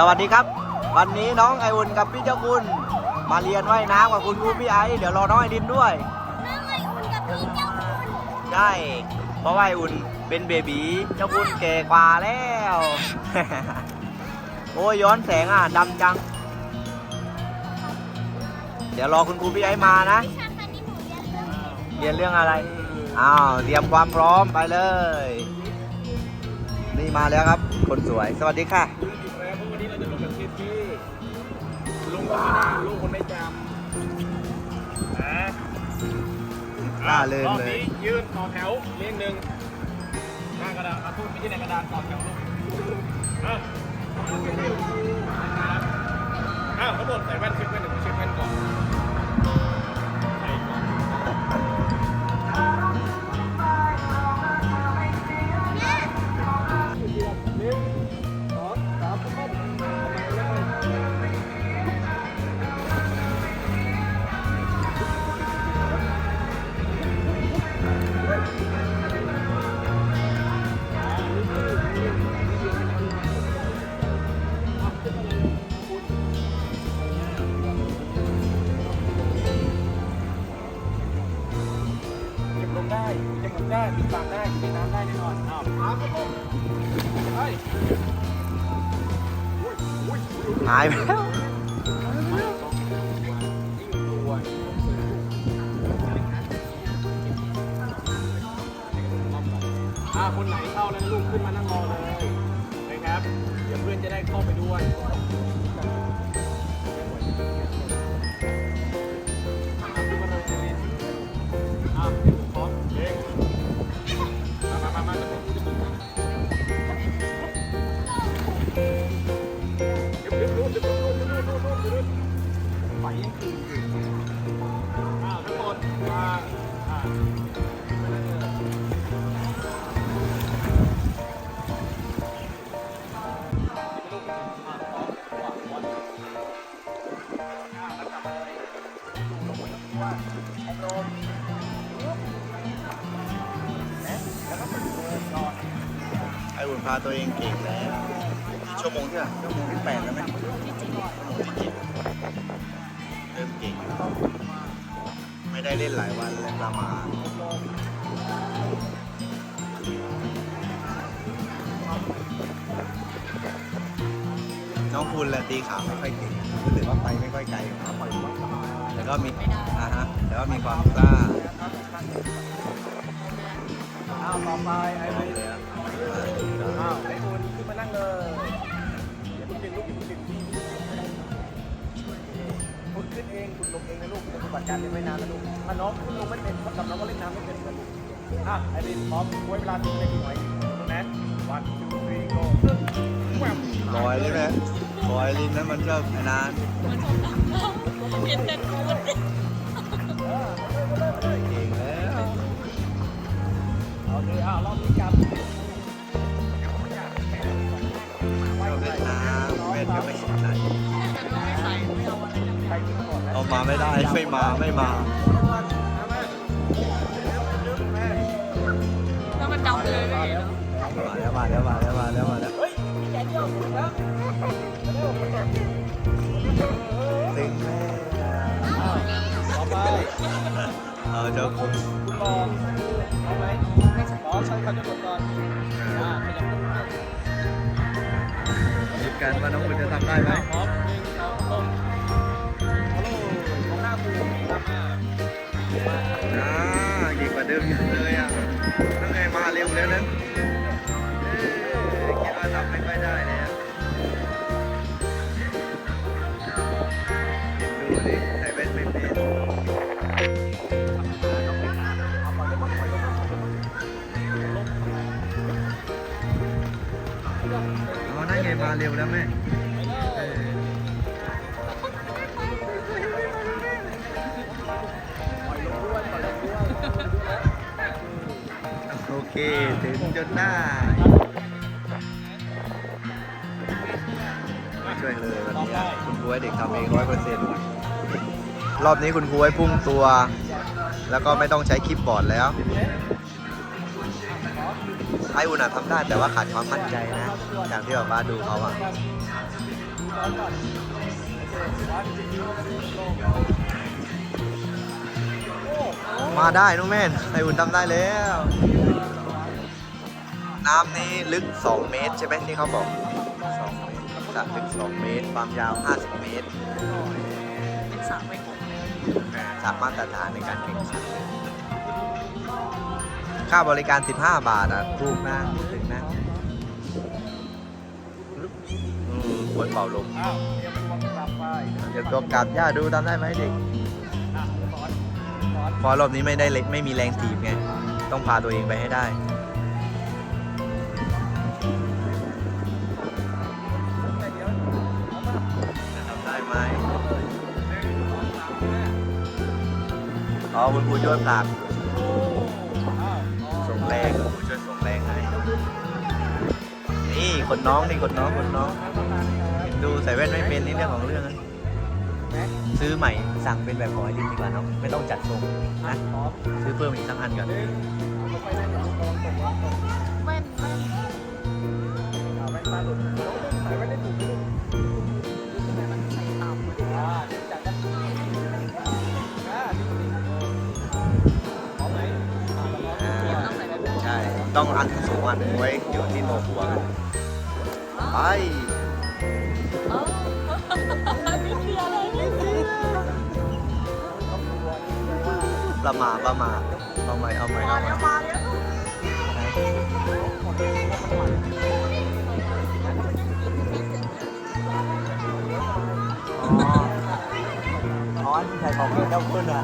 สวัสดีครับ วันนี้น้องไออุ่นกับพี่เจ้าคุณมาเรียนว่ายน้ำกับคุณครูพี่ไอเดี๋ยวรอน้องไอดินด้วยน้องไออุ่นกับพี่เจ้าคุณใช่เพราะว่าไออุ่นเป็นเบบีเจ้าคุณแก่กว่าแล้ว โอ้ยย้อนแสงอะดำจัง เดี๋ยวรอคุณครูพี่ไอมานะวิชาคณิตหนูเรียนเรื่องเรียนเรื่องอะไรอ้าวเตรียมความพร้อมไปเลย นี่มาแล้วครับ คนสวยสวัสดีค่ะอีกแล้วเพราะ ไม่ได้ลุงคนไม่จำนะล่าเริงรอบเลยนี้ยืนต่อแถวเรียงหนึ่งหน้ากระดาษเอาทูบไม่ใช่ในกระดาษต่อแถวลูกอะอ้าวเขาบอกใส่แว่นเช็คแว่นหนึ่งเช็คแว่นก่อน ได้มีปากได้อยู่ในน้ำได้แน่นอนอ้าวปากครับผมไปอุ้ยอุ้ยอุ้ย หายไปแล้ว ตัวเองเก่งแล้วชั่วโมงที่ไหนชั่วโมงที่แปดแล้วไหมชั่วโมงที่เจ็ดเริ่มเก่งไม่ได้เล่นหลายวันเลยประมาณน้องคุณและตีขาไม่ค่อยเก่งรู้สึกว่าไปไม่ค่อยไกลแต่ก็มีอ่าฮะแต่ว่ามีความกล้าอ้าวต่อไปไอ้ไอ้าวไอ้อุ่นขึ้นมานั่งเลยอย่าเพิ่งดึงลูกอย่าเพิ่งดึงคุณขึ้นเองคุณลงเองนะลูกปฏิบัติการเล่นว่ายน้ำนะลูกถ้าน้องขึ้นลงไม่เป็นกับน้องก็เล่นน้ำไม่เป็นเหมือนกันอะไอ้บินพร้อมไว้เวลาถึงได้กี่หน่อยนะวันทูทรีโก้บอยใช่ไหมบอยลินนั้นมันชอบไอ้นานเห็นแต่กูดเก่งแล้วโอเคอะรอบนี้กลับ ล่นน้ำเล่นก็ไม่สนใจใครกินก่อนนะเอามาไม่ได้ไม่มาไม่มาแล้วมันดำเลยไม่เห็นเหรอมาแล้วมาแล้วมาแล้วมาแล้วมาแล้ว มาเร็วแล้วแม่โอเค ถึงจนได้ช่วยเลยวันนี้คุณครูให้เด็กทำเองร้อยเปอร์เซ็นต์รอบนี้คุณครูให้พุ่งตัว แล้วก็ไม่ต้องใช้คลิปบอร์ดแล้ว ไออุ่นอะทำได้แต่ว่าขาดความมั่นใจนะอย่างที่แบบว่าดูเขาอะดูน้องก่อนโอเควันทูโอ้มาได้น้องแม่นไออุ่นทำได้แล้ว น้ำนี้ลึก 2 เมตรใช่ไหมที่เขาบอก2เมตรสระลึก 2 เมตร ความยาว 50 เมตร เป็นสาวไม่กบสามมาตรฐานในการแข่งขัน ค่าบริการ 15 บาทอะถูกนะพูดถึงนะอืมควรเป่าลมอ้าวเตรียมตัวกลับไปเดี๋ยวตัวกลับย่าดูทำได้ไหมเด็กอะสอนสอนเพอรอบนี้ไม่ได้เล็กไม่มีแรงถีบไง ต้องพาตัวเองไปให้ได้ แต่เดี๋ยวเอามาทำได้ไหม หนึ่งสองสามห้า อ๋อคุณครูช่วยผลัก แรงคุณครูช่วยส่งแรงให้ นี่คนน้องนี่คนน้องคนน้องดูใส่แว่นไม่เป็นนี่เรื่องของเรื่องนะซื้อใหม่สั่งเป็นแบบของไอรินดีกว่าเนาะไม่ต้องจัดทรงนะซื้อเพิ่มอีกสักอันก่อนหนึ่งเอาเข้าไปได้เนี่ยลองตกลองตกแว่นแว่นเอาแว่นตาหลุด ต้องอันสูงอันไว้อยู่ที่โหนกหัวกันไปเออนี่คืออะไรนี่คือประมาประมาเอาใหม่เอาใหม่เอาใหม่อ๋อที่ใส่ของเพื่อนเจ้าคุณอะ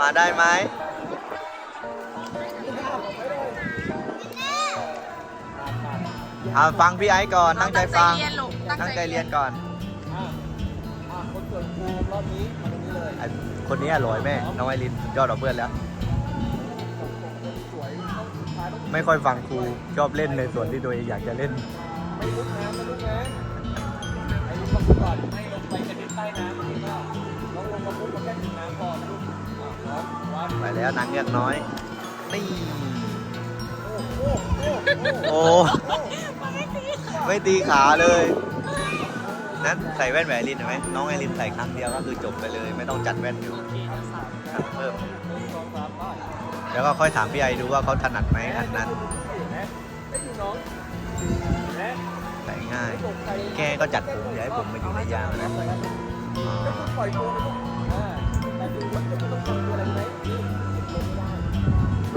มาได้ไหมอ่าฟังพี่ไอ้ก่อนตั้งใจฟังเรียนลูกตั้งใจเรียนก่อนอ่าอ่าคนเกิดภูมิรอบนี้มาตรงนี้เลยไอ้คนนี้อร่อยแม่ น้องไอรินสุดยอดกว่าเพื่อนแล้วสวยต้องสุดท้ายต้องไม่ค่อยฟังครูชอบเล่นในส่วนที่ตัวเองอยากจะเล่น ไม่ลุกน้ำนะลูกนะไอ้ลุกมาปุ๊บก่อน ไปแล้วนางเงือกน้อย นี่โอ้โอ้โอ้โอ้โอ้โอ้ไม่ตีขาเลย นั้นใส่แว่นแหวนลินเห็นไหมน้องไอรินใส่ครั้งเดียวก็คือจบไปเลย ไม่ต้องจัดแว่นอยู่โอเคเดี๋ยวสาวสั่งเพิ่มหนึ่งสองสามไปแล้วก็ค่อยถามพี่ไอดูว่าเขาถนัดไหมอันนั้นแม่ไอ้ดูน้องแม่ใส่ง่ายไม่ตกใจแกก็จัดผมอย่าให้ผมมาอยู่ในยางนะอ๋อก็คือปล่อยตัวนะลูกอ่าแต่ดูว่าจะต้องทำตัวอะไรไหม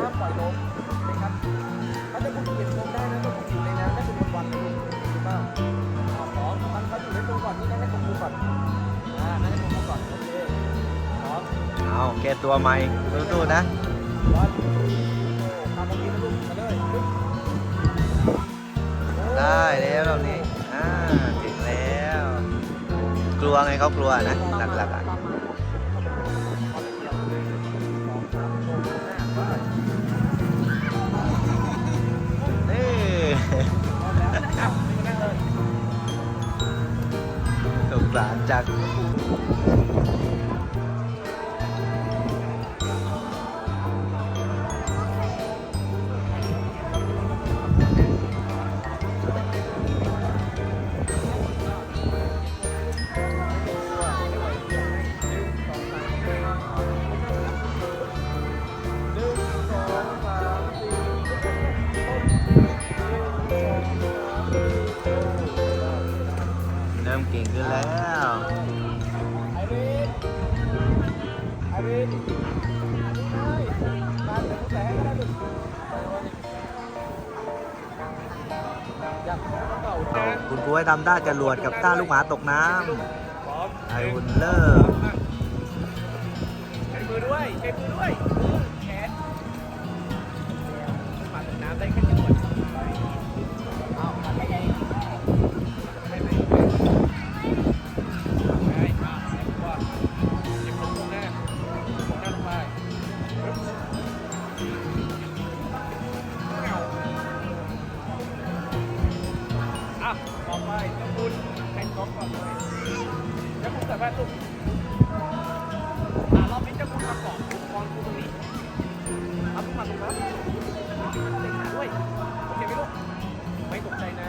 ห้ามปล่อยลมนะครับถ้าจะคุณเก็บลมได้นะต้องอยู่ในน้ำได้เป็นวันๆนะลูกถูกป่ะอ่าพร้อมมันเขาอยู่ในตัวก่อนนี่นั่งให้ตรงมือก่อนอ่าให้ตรงมือก่อนโอเคพร้อมเอาแก้ตัวใหม่สู้ๆนะวันทำตรงนี้นะลูกมาเลยได้แล้วแบบนี้อ่าถึงแล้ว กลัวไงเขากลัวนะหลักๆอะ สารจัง นะคุณครูให้ทำท่าจรวดกับท่าลูกหมาตกน้ำไอวุ่นเลิกใช้มือด้วยใช้มือด้วย ฝั่งครับเด็กขาด้วยโอเคไหมลูกไม่ตกใจนะ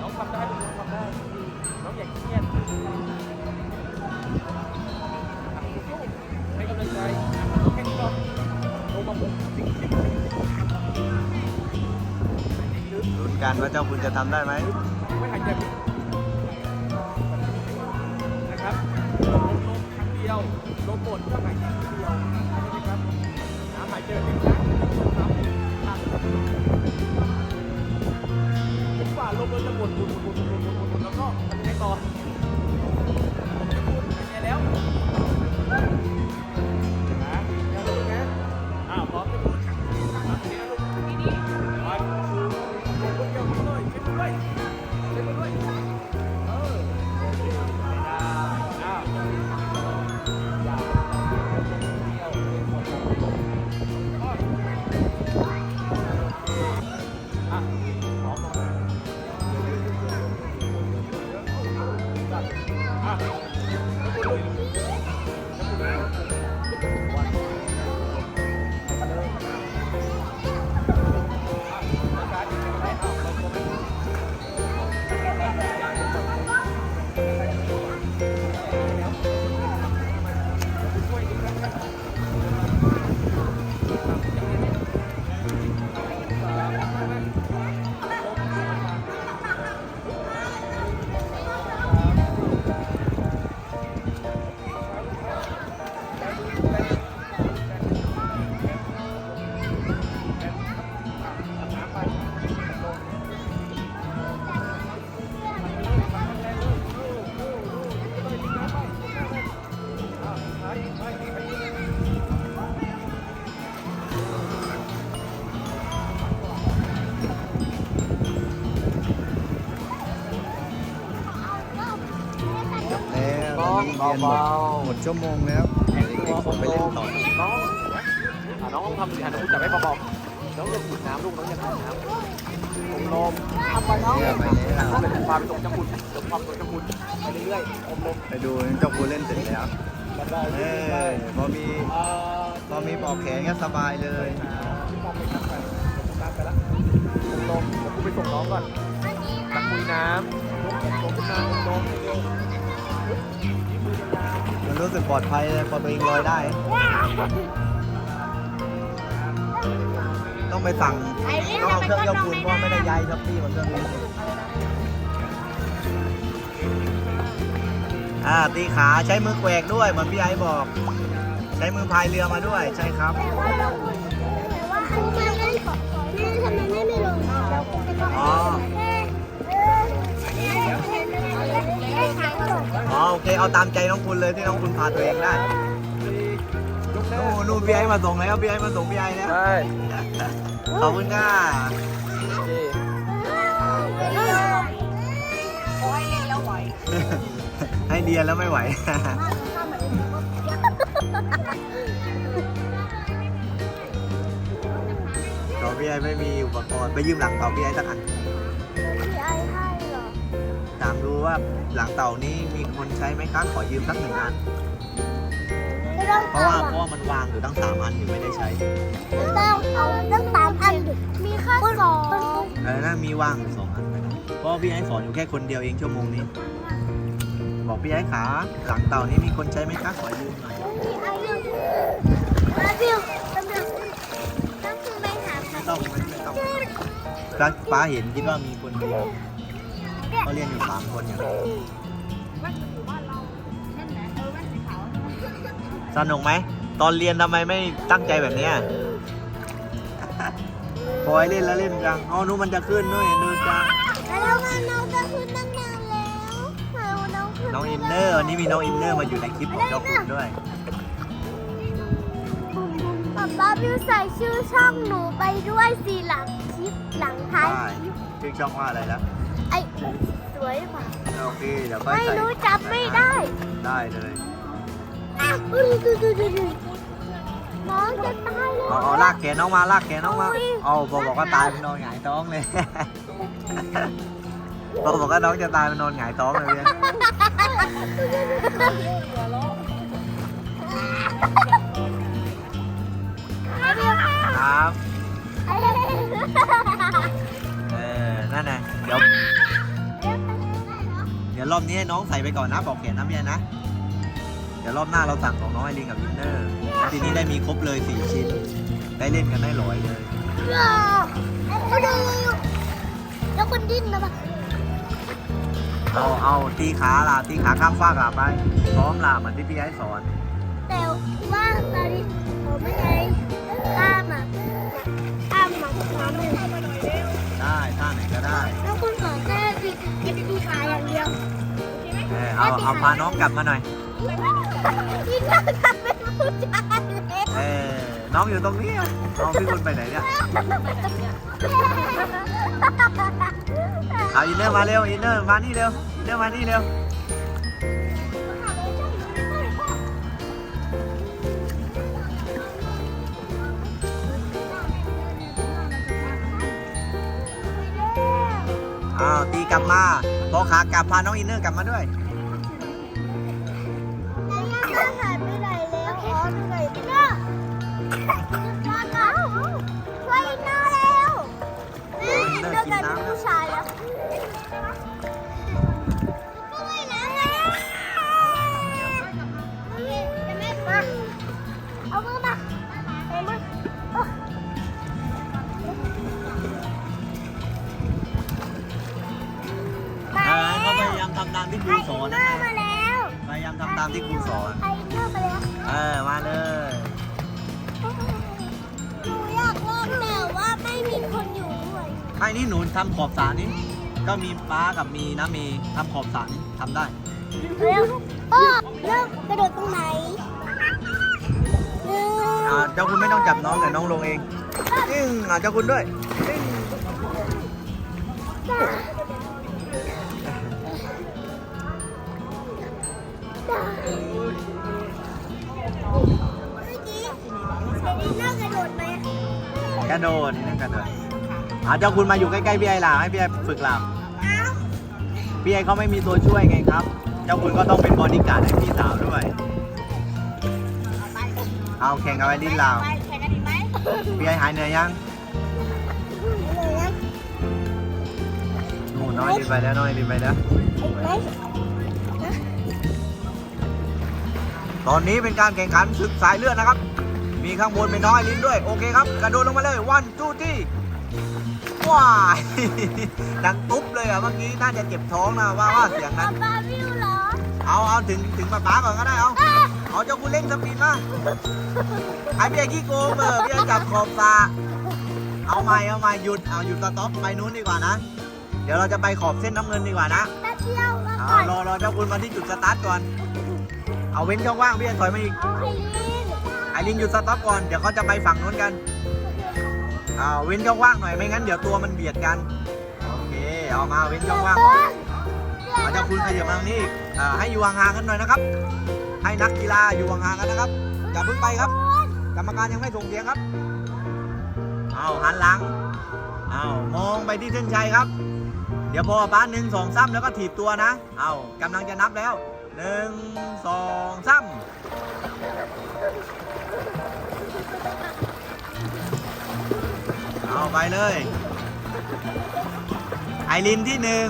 น้องทำได้ลูกน้องทำได้น้องอย่าเครียดให้กำลังใจแค่นี้ก็ลงมาปุ๊ลุ้นกันว่าเจ้าคุณจะทำได้ไหมไม่หายใจนะครับลมลงครั้งเดียวลมหมดก็หายใจ ฝ่าลมเราจะหมุนหมุนหมุนหมุนหมุนแล้วก็ไปต่อ เรียนหมดหมดชั่วโมงแล้วเด็กๆส่งไปเล่นต่อน้องอะน้องต้องทำสิฮะน้องจับไว้เบาๆน้องจะขุดน้ำลูกน้องจะขุดน้ำอมลมทำไปน้องเนี่ยไปแล้วน้องเป็นความตรงจังหวุดตรงความตรงจังหวุดไปเรื่อยๆอมลมไปดูเจ้าคุณเล่นเสร็จแล้วกันได้เออพอมีเอ่อพอมีปอกแขนก็สบายเลยพี่บอมไปครับไปน้ำไปละอมลมเดี๋ยวกูไปส่งน้องก่อนตักคุยน้ำยกอมลมขึ้นมาอมลมเร็วๆนิ้ว มือยาวมันรู้สึกปลอดภัยเลยพอตัวเองลอยได้ ต้องไปสั่งต้องเอาเครื่องเจ้าคุณเพราะไม่ได้ย้ายช้อปปี้มันเครื่องนี้อ่าตีขาใช้มือแกวกด้วยเหมือนพี่ไอ้บอก ใช้มือพายเรือมาด้วยใช่ครับแต่ว่าเราแต่ว่าอัน เคเอาตามใจน้องคุณเลยที่น้องคุณพาตัวเองได้ยกแน่นู่นนู่นพี่ไอ้มาส่งแล้วพี่ไอ้มาส่งพี่ไอ้แล้วใช่ขอบคุณค่ะโอ้ยเล่นแล้วไหวให้เรียนแล้วไม่ไหว ต่อพี่ไอ้ไม่มีอุปกรณ์ไปยืมหลังเต่าพี่ไอ้ามดูว่าหลังเต่านี้มีคนใช้ไหมครับขอยืมสักหนึ่งอัน ไม่ต้องเพราะว่าเพราะว่ามันวางอยู่ตั้งสามอันอยู่ไม่ได้ใช้ต้องเอาตั้งสามอันมีแค่สองเออน่ามีวางอยู่สองอันนะครับเพราะว่าพี่ไอ้สอนอยู่แค่คนเดียวเองชั่วโมงนี้ บอกพี่ไอ้ขาหลังเต่านี้มีคนใช้ไหมครับขอยืมหน่อยพี่ไอ้เรื่องมาเดียวกำลังต้องคือไปหาไม่ต้องไม่ไม่ต้องป้าป้าเห็นคิดว่ามีคนเดียว เขาเรียนอยู่สามคนอย่างแว่นมันอยู่บ้านเราแว่นไหนเออแว่นสีขาวสนุกไหม ตอนเรียนทำไมไม่ตั้งใจแบบเนี้ยพอให้เล่นแล้วเล่นจังอ๋อนู้นมันจะขึ้นด้วยดูจังแล้วมันน้องจะขึ้นตั้งนานแล้วเอาน้องขึ้นน้องอินเนอร์วันนี้มีน้องอินเนอร์มาอยู่ในคลิปของเจ้าคุณด้วยป๊าป๊าพิวใส่ชื่อช่องหนูไปด้วยสิหลังคลิปหลังท้ายได้คลิปชื่อช่องว่าอะไรแล้ว ไอ้สวยป่ะโอเคเดี๋ยวค่อยไม่ใส่รู้จำไม่ได้ได้เลยอะดูดูดูดูดูน้องจะตายแล้ว เอาเอาลากแขนน้องมาลากแขนน้องมาอุ๊ยเอาพอบอกว่าตายเป็นนอนหงายท้องเลยพอบอกว่าน้องจะตายเป็นนอนหงายท้องเลยเนี่ยหัวเราะ อบนี้ให้น้องใส่ไปก่อนนะบอกแขนนะพี่นะ เดี๋ยวรอบหน้าเราสั่งของน้องไอรินกับวินเนอร์แล้วทีนี้ได้มีครบเลยสี่ชิ้น ได้เล่นกันได้ร้อยเลยมาดูแล้วคนดิ้นนะปะเอาเอาตีขาล่ะตีขาข้ามฟากล่ะไปพร้อมล่ะเหมือนที่พี่ไอ้สอน แต่ว่าตอนนี้ผมไม่ใช่ข้ามอะข้ามมาข้ามเลยได้ท่าไหนก็ได้ แล้วคุณสอนแค่ตีตีขาอย่างเดียวเออเอาเอาพาน้องกลับมาหน่อย พี่น่าจะเป็นผู้ชายเลยเออ น้องอยู่ตรงนี้อะน้องพี่คุณไปไหนเนี่ย เอาอินเนอร์มาเร็วอินเนอร์มานี่เร็วอินเนอร์มานี่เร็ว อ้าวตีกลับมาพอขากลับพาน้องอินเนอร์กลับมาด้วย นี่หนูทำขอบสระนี้ ก็มีป้ากับมีนะมีทำขอบสระนี้ทำได้เร็วพ่อเริ่มกระโดดตรงไหนหนึ่ง อ่าเจ้าคุณไม่ต้องจับน้องเดี๋ยวน้องลงเองอึ้งอ่าเจ้าคุณด้วยอึ้งสามสามเมื่อกี้เซรีน่ากระโดดไหมกระโดดนี่นั่นกระโดด อ่าเจ้าคุณมาอยู่ใกล้ๆพี่ไอ้ล่ะให้พี่ไอ้ฝึกหลับเอ้าพี่ไอ้เขาไม่มีตัวช่วยไงครับ เจ้าคุณก็ต้องเป็นบอดี้การ์ดให้พี่สาวด้วย เอาแข่งกับไอ้ลิ้นลาวไปแข่งกันอีกไหมพี่ไอ้หายเหนื่อยยังเหนื่อยยังโอ้น้อยดีไปแล้วน้อยดีไปแล้วอีกไหมตอนนี้เป็นการแข่งขันศึกสายเลือดนะครับ มีข้างบนเป็นน้อยลิ้นด้วย โอเคครับ กระโดดลงมาเลยวันจูที่ ว้ายดังตุ๊บเลยอะเมื่อกี้น่าจะเจ็บท้องนะว่าว่าเสียงนั้นบาวิวเหรอเอาเอาถึงถึงป๊าป๊าก่อนก็ได้เอาเอาเจ้าคุณเล่งสปีดมาไอ้พี่ไอ้ขี้โกงเบอร์พี่ไอ้จับขอบตาเอาใหม่เอาใหม่หยุดเอาหยุดสต็อปไปนู้นดีกว่านะ เดี๋ยวเราจะไปขอบเส้นน้ำเงินดีกว่านะแป๊บเดียวแล้วเอาก่อนรอรอเจ้าคุณมาที่จุดสตาร์ทก่อนเอาเว้นช่องว่างพี่ไอ้ถอยมาอีกเอาไอรีนไอรินหยุดสต็อปก่อนเดี๋ยวเขาจะไปฝั่งนู้นกัน อ้าวเว้นช่องว่างหน่อยไม่งั้นเดี๋ยวตัวมันเบียดกัน โอเคเอามาเว้นช่องว่างก่อนเอาเจ้าคุณขยับมาตรงนี้อีกอ่าให้อยู่ห่างๆกันหน่อยนะครับ ให้นักกีฬาอยู่ห่างๆกันนะครับอย่าเพิ่งไปครับ กรรมการยังไม่ส่งเสียงครับเอาหันหลังเอามองไปที่เส้นชัยครับ เดี๋ยวพอป้าหนึ่งสองซ้ำแล้วก็ถีบตัวนะเอากำลังจะนับแล้วหนึ่งสองซ้ำ ไปเลย ไอรินที่หนึ่ง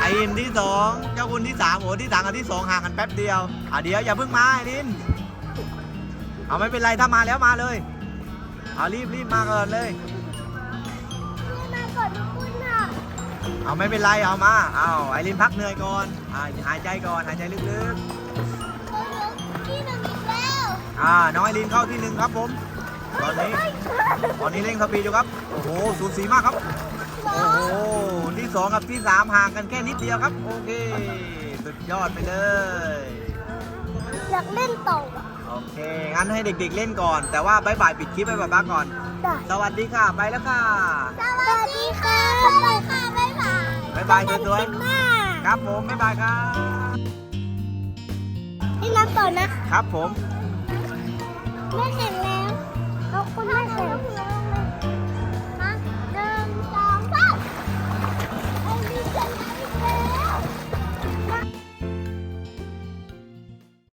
ไอรินที่สองเจ้าคุณที่สามโอ้ที่สามกับที่สองห่างกันแป๊บเดียวอะเดี๋ยวอย่าเพิ่งมาไอริน เอาไม่เป็นไรถ้ามาแล้วมาเลย เอารีบรีบมาก่อนเลยมาก่อนทุกคนอะเอาไม่เป็นไรเอามา เอาไอรินพักเหนื่อยก่อนอ่าหายใจก่อนหายใจลึกเดี๋ยวที่หนึ่งอีกแล้วๆอ่าน้องไอรินเข้าที่หนึ่งครับผม ตอนนี้ตอนนี้เร่งสปีดอยู่ครับ โอ้โหสูสีมากครับ โอ้โหที่สองกับที่สามห่างกันแค่นิดเดียวครับ โอเคสุดยอดไปเลยอยากเล่นต่ออะโอเคงั้นให้เด็กๆเล่นก่อน แต่ว่าบายบายปิดคลิปไปป้าก่อนได้สวัสดีค่ะไปแล้วค่ะสวัสดีค่ะไปค่ะบ๊ายบายบ๊ายบายสวยๆมากครับผมบ๊ายบายครับนี่นับต่อนะครับผมไม่แข็งแล้ว 好不